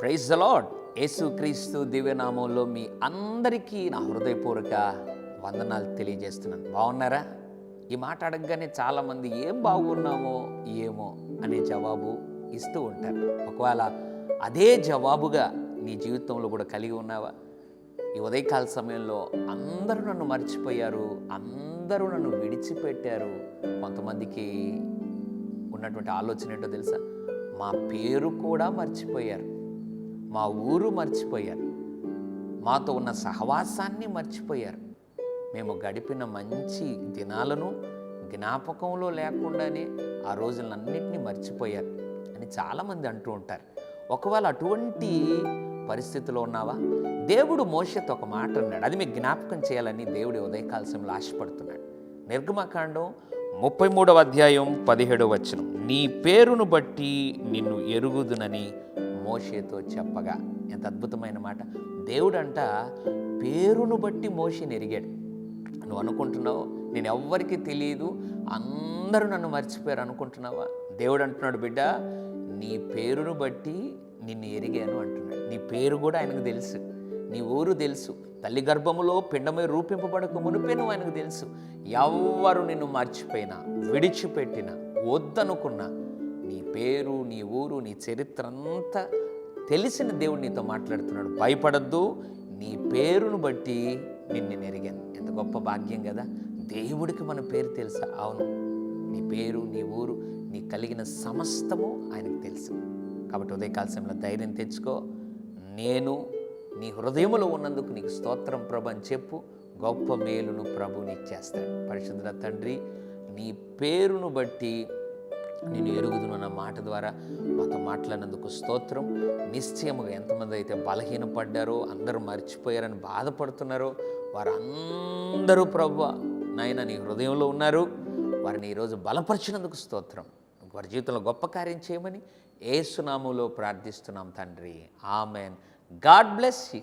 Praise the lord యేసుక్రీస్తు దివ్యనామంలో మీ అందరికీ నా హృదయపూర్వక వందనాలు తెలియజేస్తున్నాను. బాగున్నారా? ఈ మాట అడగగానే చాలామంది ఏం బాగున్నామో ఏమో అనే జవాబు ఇస్తూ ఉంటారు. ఒకవేళ అదే జవాబుగా నీ జీవితంలో కూడా కలిగి ఉన్నావా? ఈ ఉదయకాల సమయంలో అందరూ నన్ను మర్చిపోయారు అందరూ నన్ను విడిచిపెట్టారు. కొంతమందికి ఉన్నటువంటి ఆలోచన ఏంటో తెలుసా? మా పేరు కూడా మర్చిపోయారు. మా ఊరు మర్చిపోయారు. మాతో ఉన్న సహవాసాన్ని మర్చిపోయారు. మేము గడిపిన మంచి దినాలను జ్ఞాపకంలో లేకుండానే ఆ రోజులన్నింటినీ మర్చిపోయారు. అని చాలామంది అంటూ ఉంటారు. ఒకవేళ అటువంటి పరిస్థితిలో ఉన్నావా? దేవుడు మోషతో ఒక మాట అన్నాడు. అది మీకు జ్ఞాపకం చేయాలని దేవుడి ఉదయకాల సమయంలో ఆశపడుతున్నాడు. నిర్గమకాండం ముప్పై మూడవ అధ్యాయం పదిహేడవ వచనం. నీ పేరును బట్టి నిన్ను ఎరుగుదునని మోషేతో చెప్పగా. ఎంత అద్భుతమైన మాట. దేవుడంట పేరును బట్టి మోషేని ఎరిగాడు. నువ్వు అనుకుంటున్నావు? నేను ఎవ్వరికీ తెలియదు అందరూ నన్ను మర్చిపోయారు అనుకుంటున్నావా? దేవుడు అంటున్నాడు బిడ్డ నీ పేరును బట్టి నిన్ను ఎరిగాను అంటున్నాడు. నీ పేరు కూడా ఆయనకు తెలుసు. నీ ఊరు తెలుసు. తల్లి గర్భములో పిండమై రూపింపబడక మునిపే నువ్వు ఆయనకు తెలుసు. ఎవ్వరు నిన్ను మర్చిపోయినా విడిచిపెట్టినా వద్దనుకున్నా నీ పేరు నీ ఊరు నీ చరిత్ర అంతా తెలిసిన దేవుడు నీతో మాట్లాడుతున్నాడు. భయపడద్దు. నీ పేరును బట్టి నిన్ను నెరిగాను ఎంత గొప్ప భాగ్యం కదా. దేవుడికి మన పేరు తెలుసా? అవును. నీ పేరు నీ ఊరు నీ కలిగిన సమస్తము ఆయనకు తెలుసు. కాబట్టి ఉదయకాల సమయంలో ధైర్యం తెచ్చుకో. నేను నీ హృదయములో ఉన్నందుకు నీకు స్తోత్రం ప్రభు అని చెప్పు. గొప్ప మేలును ప్రభు నీకు చేస్తాడు. పరిశుద్ధ తండ్రి నీ పేరును బట్టి నేను ఎరుగుదును అన్న మాట ద్వారా మాతో మాట్లాడినందుకు స్తోత్రం. నిశ్చయముగా ఎంతమంది అయితే బలహీనపడ్డారో అందరూ మర్చిపోయారని బాధపడుతున్నారో వారందరూ ప్రభు నాయన నీ హృదయంలో ఉన్నారు. వారిని ఈరోజు బలపరిచినందుకు స్తోత్రం. వారి జీవితంలో గొప్ప కార్యం చేయమని ఏసునామంలో ప్రార్థిస్తున్నాం తండ్రి. ఆమెన్. God bless you.